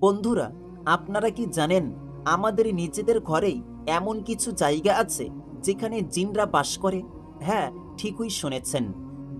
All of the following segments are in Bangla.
বন্ধুরা, আপনারা কি জানেন আমাদের নিজেদের ঘরেই এমন কিছু জায়গা আছে যেখানে জিনরা বাস করে? হ্যাঁ ঠিকই শুনেছেন।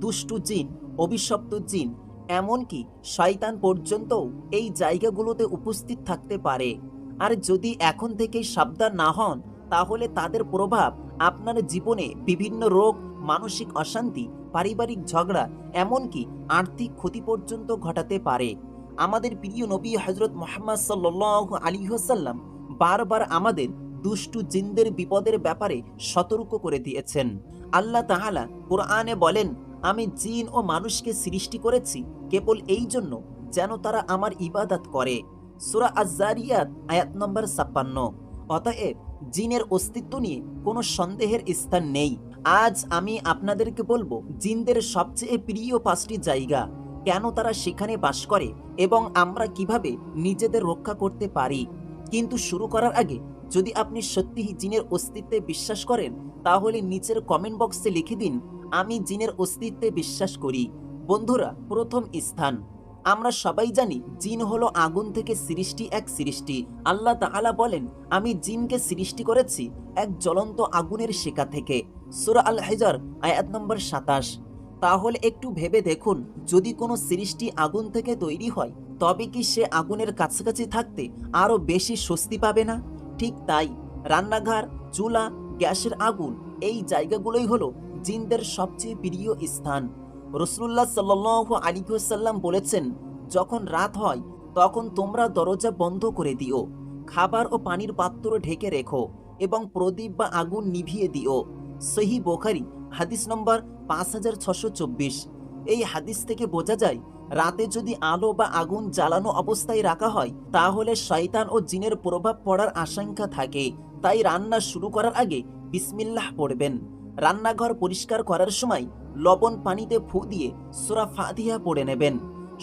দুষ্টু জিন, অভিশপ্ত জিন, এমনকি শয়তান পর্যন্তও এই জায়গাগুলোতে উপস্থিত থাকতে পারে। আর যদি এখন থেকেই সাবধান না হন, তাহলে তাদের প্রভাব আপনার জীবনে বিভিন্ন রোগ, মানসিক অশান্তি, পারিবারিক ঝগড়া, এমনকি আর্থিক ক্ষতি পর্যন্ত ঘটাতে পারে। আমাদের প্রিয় নবী হজরত মোহাম্মদ সাল্লাহ আলী হাসাল্লাম বারবার আমাদের দুষ্টু জিনদের বিপদের ব্যাপারে সতর্ক করে দিয়েছেন। আল্লাহ তাহালা কোরআনে বলেন, আমি জিন ও মানুষকে সৃষ্টি করেছি কেবল এই জন্য যেন তারা আমার ইবাদত করে। সুরা আজারিয়াত আয়াত নম্বর ছাপ্পান্ন। অতএব জিনের অস্তিত্ব নিয়ে কোনো সন্দেহের স্থান নেই। আজ আমি আপনাদেরকে বলব, জিনদের সবচেয়ে প্রিয় পাঁচটি জায়গা। কেন তারা সেখানে বাস করে এবং আমরা কীভাবে নিজেদের রক্ষা করতে পারি? কিন্তু শুরু করার আগে যদি আপনি সত্যিই জিনের অস্তিত্বে বিশ্বাস করেন, তাহলে নিচের কমেন্ট বক্সে লিখে দিন, আমি জিনের অস্তিত্বে বিশ্বাস করি। বন্ধুরা, প্রথম স্থান। আমরা সবাই জানি জিন হলো আগুন থেকে সৃষ্টি এক সৃষ্টি। আল্লাহ তাআলা বলেন, আমি জিনকে সৃষ্টি করেছি এক জ্বলন্ত আগুনের শিকা থেকে। সুরা আল হেজার আয়াত নম্বর সাতাশ। তাহলে একটু ভেবে দেখুন, যদি কোনো সৃষ্টি আগুন থেকে তৈরি হয়, তবে কি সে আগুনের কাছাকাছি থাকতে আরও বেশি স্বস্তি পাবে না? ঠিক তাই, রান্নাঘর, চুলা, গ্যাসের আগুন এই জায়গাগুলোই হলো জিনদের সবচেয়ে প্রিয় স্থান। রসুল্লাহ সাল্লাহ আলিহাসাল্লাম বলেছেন, যখন রাত হয়, তখন তোমরা দরজা বন্ধ করে দিও, খাবার ও পানির পাত্র ঢেকে রেখো এবং প্রদীপ বা আগুন নিভিয়ে দিও। সহি বোখারি, হাদিস নম্বর পাঁচ হাজার ছশো চব্বিশ। এই হাদিস থেকে বোঝা যায়, রাতে যদি আলো বা আগুন জ্বালানো অবস্থায় রাখা হয়, তাহলে শয়তান ও জিনের প্রভাব পড়ার আশঙ্কা থাকে। তাই রান্না শুরু করার আগে বিসমিল্লাহ পড়বেন। রান্নাঘর পরিষ্কার করার সময় লবণ পানিতে ফু দিয়ে সুরা ফাদিয়া পড়ে নেবেন।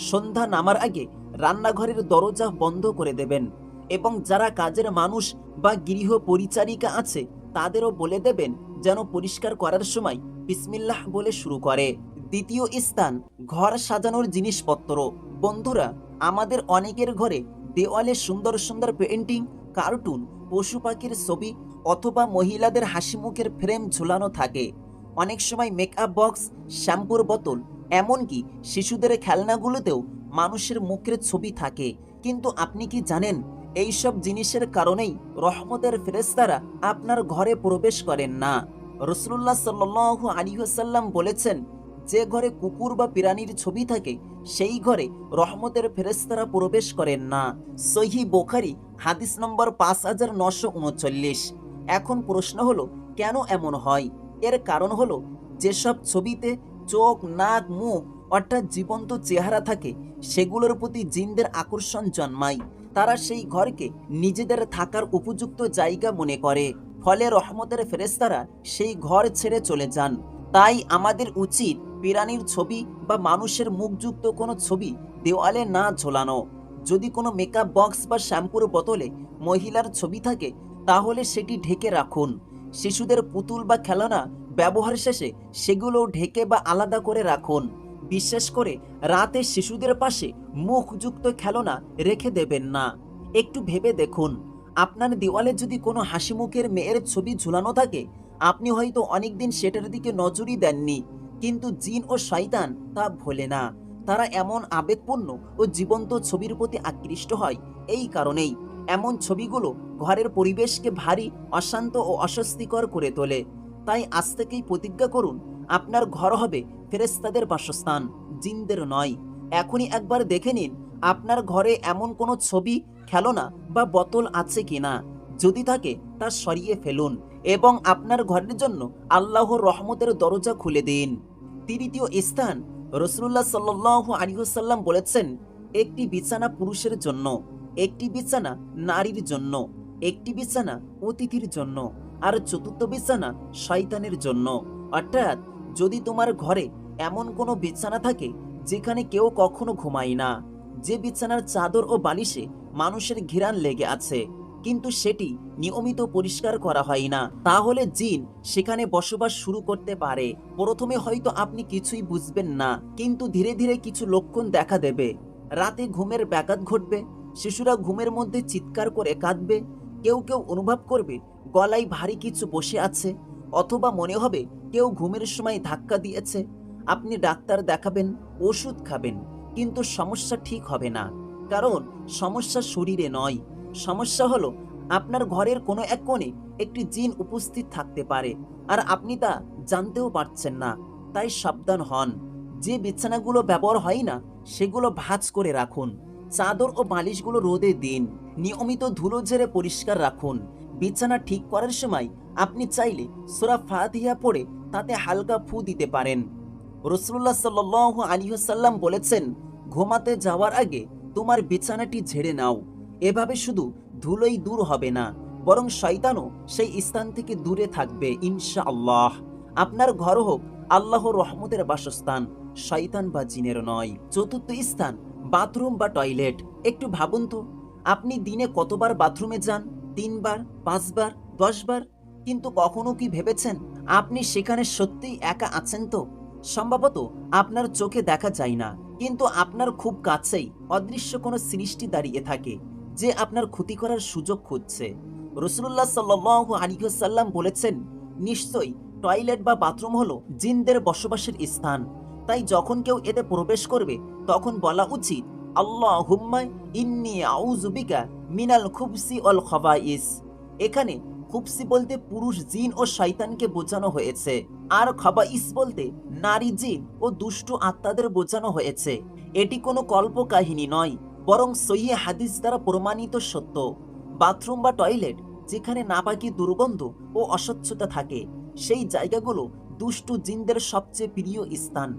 সন্ধ্যা নামার আগে রান্নাঘরের দরজা বন্ধ করে দেবেন এবং যারা কাজের মানুষ বা গৃহ পরিচারিকা আছে, তাদেরও বলে দেবেন, যেন পরিষ্কার করার সময় বিসমিল্লাহ বলে শুরু করে। দ্বিতীয় স্থান, ঘর সাজানোর জিনিসপত্র। বন্ধুরা, আমাদের অনেকের ঘরে দেওয়ালে সুন্দর সুন্দর পেন্টিং কার্টুন, পশু পাখির ছবি অথবা মহিলাদের হাসি মুখের ফ্রেম ঝুলানো থাকে। অনেক সময় মেকআপ বক্স শ্যাম্পুর বোতল, এমনকি শিশুদের খেলনাগুলোতেও মানুষের মুখের ছবি থাকে। কিন্তু আপনি কি জানেন, এইসব জিনিসের কারণেই রহমতের ফেরেস্তারা আপনার ঘরে প্রবেশ করেন না? রসুল্লাহ সাল্লাহ আলিহাসাল্লাম বলেছেন, যে ঘরে কুকুর বা পিরানির ছবি থাকে, সেই ঘরে রহমতের ফেরেস্তারা প্রবেশ করেন না। সহি বোখারি, হাদিস নম্বর পাঁচ হাজার নশো উনচল্লিশ। এখন প্রশ্ন হলো, কেন এমন হয়? এর কারণ হলো, যেসব ছবিতে চোখ, নাক, মুখ, অর্থাৎ জীবন্ত চেহারা থাকে, সেগুলোর প্রতি জিনদের আকর্ষণ জন্মায়। তারা সেই ঘরকে নিজেদের থাকার উপযুক্ত জায়গা মনে করে। ফলে রহমতের ফেরেস্তারা সেই ঘর ছেড়ে চলে যান। তাই আমাদের উচিত পিরানির ছবি বা মানুষের মুখযুক্ত কোনো ছবি দেওয়ালে না ঝোলানো। যদি কোনো মেকআপ বক্স বা শ্যাম্পুর বোতলে মহিলার ছবি থাকে, তাহলে সেটি ঢেকে রাখুন। শিশুদের পুতুল বা খেলনা ব্যবহার শেষে সেগুলো ঢেকে বা আলাদা করে রাখুন। বিশেষ করে রাতে শিশুদের পাশে মুখযুক্ত খেলনা রেখে দেবেন না। একটু ভেবে দেখুন। আপনার দেওয়ালে যদি কোনো হাসি মুখের মেয়ের ছবি ঝুলানো থাকে, আপনি হয়তো অনেকদিন সেটার দিকে নজরই দেননি। কিন্তু জিন ও শয়তান তা ভোলে না। তারা এমন আবেগপূর্ণ ও জীবন্ত ছবির প্রতি আকৃষ্ট হয় এই কারণেই। এমন ছবিগুলো ঘরের পরিবেশকে ভারী, অশান্ত ও অস্বস্তিকর করে তোলে। তাই আজ থেকেই প্রতিজ্ঞা করুন, আপনার ঘর হবে ফেরেস্তাদের বাসস্থান, জিনদের নয়। এখনই একবার দেখে নিন, আপনার ঘরে এমন কোনো ছবি খেলনা বা বোতল আছে কিনা, যদি থাকে তা সরিয়ে ফেলুন এবং আপনার ঘরের জন্য আল্লাহর রহমতের দরজা খুলে দিন। তৃতীয় স্থান রসুল্লাহ সাল্লাহ আলিহসাল্লাম বলেছেন, একটি বিছানা পুরুষের জন্য, একটি বিছানা নারীর জন্য, একটি বিছানা অতিথির জন্য, আর চতুর্থ বিছানা শয়তানের জন্য। অর্থাৎ, যদি তোমার ঘরে এমন কোনো বিছানা থাকে, যেখানে কেউ কখনো ঘুমায় না, যে বিছানার চাদর ও বালিশে মানুষের ঘিরান লেগে আছে, কিন্তু সেটি নিয়মিত পরিষ্কার করা হয় না। তাহলে জিন সেখানে বসবাস শুরু করতে পারে। প্রথমে হয়তো আপনি কিছুই বুঝবেন না, কিন্তু ধীরে ধীরে কিছু লক্ষণ দেখা দেবে। রাতে ঘুমের ব্যাঘাত ঘটবে, শিশুরা ঘুমের মধ্যে চিৎকার করে কাঁদবে, কেউ কেউ অনুভব করবে, গলায় ভারী কিছু বসে আছে, অথবা মনে হবে কেউ ঘুমের সময় ধাক্কা দিয়েছে। আপনি ডাক্তার দেখাবেন, ওষুধ খাবেন, কিন্তু সমস্যা ঠিক হবে না। কারণ সমস্যা শরীরে নয়। সমস্যা হলো আপনার ঘরের কোনো এক কোণে একটি জিন উপস্থিত থাকতে পারে আর আপনি তা জানতেও পারছেন না, তাই সাবধান হন। যে বিছানাগুলো ব্যবহার হয় না, সেগুলো ভাঁজ করে রাখুন। চাদর ও বালিশগুলো রোদে দিন। নিয়মিত ধুলো ঝেড়ে পরিষ্কার রাখুন। বিছানা ঠিক করার সময় আপনি চাইলে সোরা ফাতিহা পড়ে তাতে হালকা ফু দিতে পারেন। রসুল্লাহ সাল্লাহ আলিহাসাল্লাম বলেছেন, ঘুমাতে যাওয়ার আগে তোমার বিছানাটি ঝেড়ে নাও। এভাবে শুধু ধুলোই দূর হবে না, বরং শয়তানও সেই স্থান থেকে দূরে থাকবে ইনশা আল্লাহ আপনার ঘর হোক আল্লাহর রহমতের বাসস্থান, শয়তান বা জিনের নয়। চতুর্থ স্থান, বাথরুম বা টয়লেট। একটু ভাবুন তো, আপনি দিনে কতবার বাথরুমে যান? তিনবার, পাঁচবার, দশবার? কিন্তু কখনো কি ভেবেছেন আপনি সেখানে সত্যিই একা আছেন তো? সম্ভবত আপনার চোখে দেখা যায় না। কিন্তু আপনার খুব কাছেই অদৃশ্য কোনো সৃষ্টি দাঁড়িয়ে থাকে যে আপনার ক্ষতি করার সুযোগ খুঁজছে। রসুল্লাহ সাল্লাহ আলিহাল্লাম বলেছেন, নিশ্চয়ই টয়লেট বা বাথরুম হলো জিনদের বসবাসের স্থান। তাই যখন কেউ এতে প্রবেশ করবে, তখন বলা উচিত আল্লাহ হুম্মায় ইন্নি আউজুবিকা মিনাল খুবসি অল খবাইস। এখানে খুবসি বলতে পুরুষ জিন ও শয়তানকে বোঝানো হয়েছে। আর খবাইস বলতে নারী জিন ও দুষ্টু আত্মাদের বোঝানো হয়েছে। এটি কোনো কল্প কাহিনী নয়, বরং সহি হাদিস দ্বারা প্রমাণিত সত্য। বাথরুম বা টয়লেট, যেখানে নাপাকি দুর্গন্ধ ও অস্বচ্ছতা থাকে, সেই জায়গাগুলো দুষ্টু জিনদের সবচেয়ে প্রিয় স্থান।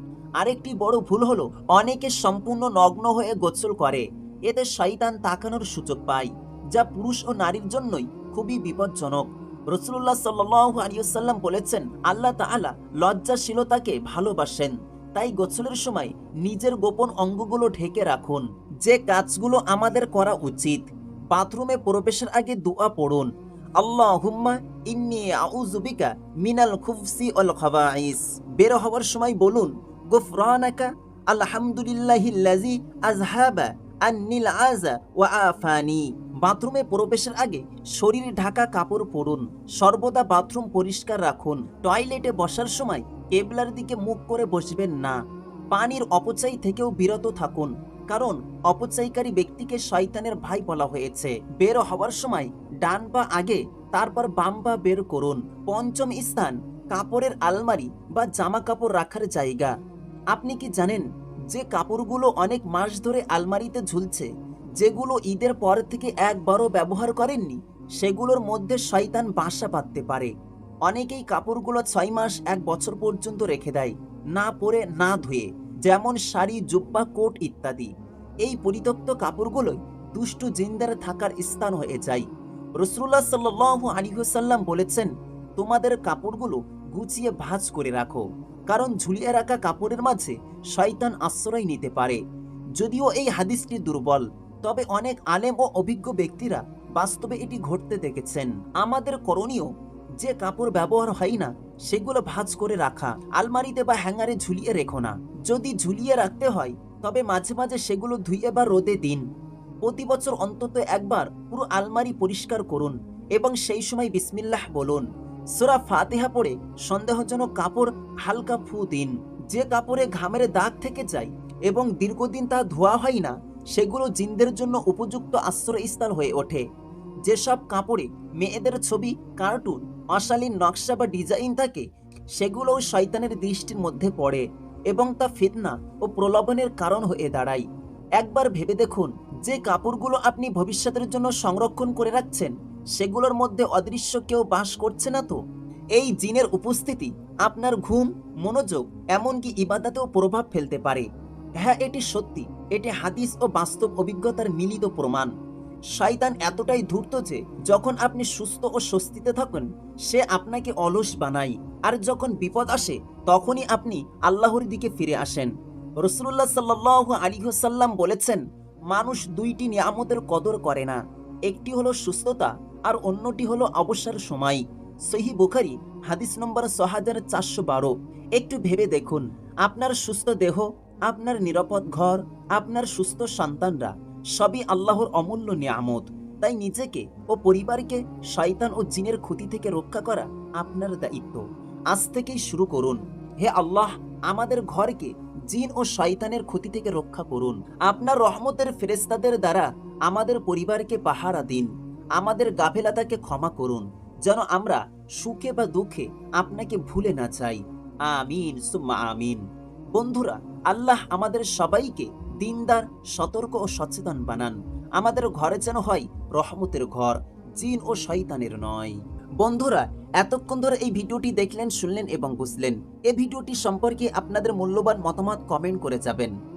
আরেকটি বড় ভুল হলো, অনেকে সম্পূর্ণ নগ্ন হয়ে গোসল করে। এতে শয়তান তাকানোর সুযোগ পায়, যা পুরুষ ও নারীর জন্যই খুবই বিপজ্জনক। রসুল্লাহ সাল্লাহ আলিয়াল্লাম বলেছেন, আল্লাহ তাআলা লজ্জাশীলতাকে ভালোবাসেন। তাই গোসলের সময় নিজের গোপন অঙ্গগুলো ঢেকে রাখুন। যে কাজগুলো আমাদের করা উচিত। বাথরুমে প্রবেশের আগে দোয়া পড়ুন। আল্লাহ হুম্মা ইন্নি আউজুবিকা মিনাল খুফসি অল খাবাইস। বের হওয়ার সময় বলুন, গুফরানাকা আলহামদুলিল্লাহিল্লাজি আজহাবা আন্নিল আজা ওয়া আফানি। বাথরুমে প্রবেশের আগে শরীর ঢাকা কাপড় পরুন, সর্বদা বাথরুম পরিষ্কার রাখুন। টয়লেটে বসার সময় কেবলার দিকে মুখ করে বসবেন না। পানির অপচয় থেকেও বিরত থাকুন, কারণ অপচয়কারী ব্যক্তিকে শয়তানের ভাই বলা হয়েছে। বের হওয়ার সময় ডান বা আগে, তারপর বাম বা বের করুন। পঞ্চম স্থান, কাপড়ের আলমারি বা জামা কাপড় রাখার জায়গা। আপনি কি জানেন যে কাপড়গুলো অনেক মাস ধরে আলমারিতে ঝুলছে, যেগুলো ঈদের পর থেকে একবারও ব্যবহার করেননি, সেগুলোর মধ্যে শয়তান বাসা বাঁধতে পারে। অনেকেই কাপড়গুলো ছয় মাস, এক বছর পর্যন্ত রেখে দেয়, না পরে, না ধুয়ে, যেমন শাড়ি, জুব্বা, কোট ইত্যাদি। এই পরিত্যক্ত কাপড়গুলোই দুষ্টু জিন্দার থাকার স্থান হয়ে যায়। রসুল্লাহ সাল্লাহ আলিহাসাল্লাম বলেছেন, তোমাদের কাপড়গুলো গুছিয়ে ভাঁজ করে রাখো। কারণ ঝুলিয়ে রাখা কাপড়ের মাঝে শয়তান আশ্রয় নিতে পারে। যদিও এই হাদিসটি দুর্বল, তবে অনেক আলেম ও অভিজ্ঞ ব্যক্তিরা বাস্তবে এটি ঘটতে দেখেছেন। আমাদের করণীয় যে কাপড় ব্যবহার হয় না, সেগুলো ভাঁজ করে রাখা, আলমারিতে বা হ্যাঙ্গারে ঝুলিয়ে রেখো না। যদি ঝুলিয়ে রাখতে হয়, তবে মাঝে মাঝে সেগুলো ধুইয়ে বা রোদে দিন। প্রতি বছর অন্তত একবার পুরো আলমারি পরিষ্কার করুন এবং সেই সময় বিসমিল্লাহ বলুন। সোরা ফাতেহা পড়ে সন্দেহজনক কাপড় হালকা ফু দিন। যে কাপড়ে ঘামের দাগ থেকে যায় এবং দীর্ঘদিন তা ধোয়া হয় না, সেগুলো জিনদের জন্য উপযুক্ত আশ্রয়স্থল হয়ে ওঠে। যেসব কাপড়ে মেয়েদের ছবি, কার্টুন অশালীন নকশা বা ডিজাইন থাকে, সেগুলোও শয়তানের দৃষ্টির মধ্যে পড়ে এবং তা ফিতনা ও প্রলোভনের কারণ হয়ে দাঁড়ায়। একবার ভেবে দেখুন, যে কাপড়গুলো আপনি ভবিষ্যতের জন্য সংরক্ষণ করে রাখছেন সেগুলোর মধ্যে অদৃশ্য কেউ বাস করছে না তো? এই জিনের উপস্থিতি, আপনার ঘুম, মনোযোগ, এমনকি ইবাদাতেও প্রভাব ফেলতে পারে। হ্যাঁ এটি সত্যি, এটি হাদিস ও বাস্তব অভিজ্ঞতার মিলিত প্রমাণ। শয়তান এতটাই ধূর্ত যে, যখন আপনি সুস্থ ও স্বস্তিতে থাকেন, সে আপনাকে অলস বানায়। আর যখন বিপদ আসে, তখনই আপনি আল্লাহর দিকে ফিরে আসেন। রসুল্লাহ সাল্লাহ আলিহাসাল্লাম বলেছেন, মানুষ দুইটি নিয়ামতের কদর করে না। একটি হলো সুস্থতা আর অন্যটি হলো অবসর সময়। সহি বুখারি, হাদিস নম্বর ছ হাজার চারশো বারো। একটু ভেবে দেখুন, আপনার সুস্থ দেহ, আপনার নিরাপদ ঘর, আপনার সুস্থ সন্তানরা, সবই আল্লাহর অমূল্য নিয়ামত। তাই নিজেকে ও পরিবারকে শয়তান ও জিনের ক্ষতি থেকে রক্ষা করা আপনার দায়িত্ব। আজ থেকেই শুরু করুন। হে আল্লাহ, আমাদের ঘরকে জিন ও শয়তানের ক্ষতি থেকে রক্ষা করুন। আপনার রহমতের ফেরেস্তাদের দ্বারা আমাদের পরিবারকে পাহারা দিন। আমাদের গাফেলাতাকে ক্ষমা করুন, যেন আমরা সুখে বা দুঃখে আপনাকে ভুলে না চাই আমিন, সুম্মা আমিন। বন্ধুরা, আল্লাহ আমাদের সবাইকে দিনদার, সতর্ক ও সচেতন বানান। আমাদের ঘরে যেন হয় রহমতের ঘর, জিন ও শয়তানের নয়। বন্ধুরা, এতক্ষণ ধরে এই ভিডিওটি দেখলেন, শুনলেন এবং বুঝলেন। এই ভিডিওটি সম্পর্কে আপনাদের মূল্যবান মতামত কমেন্ট করে যাবেন।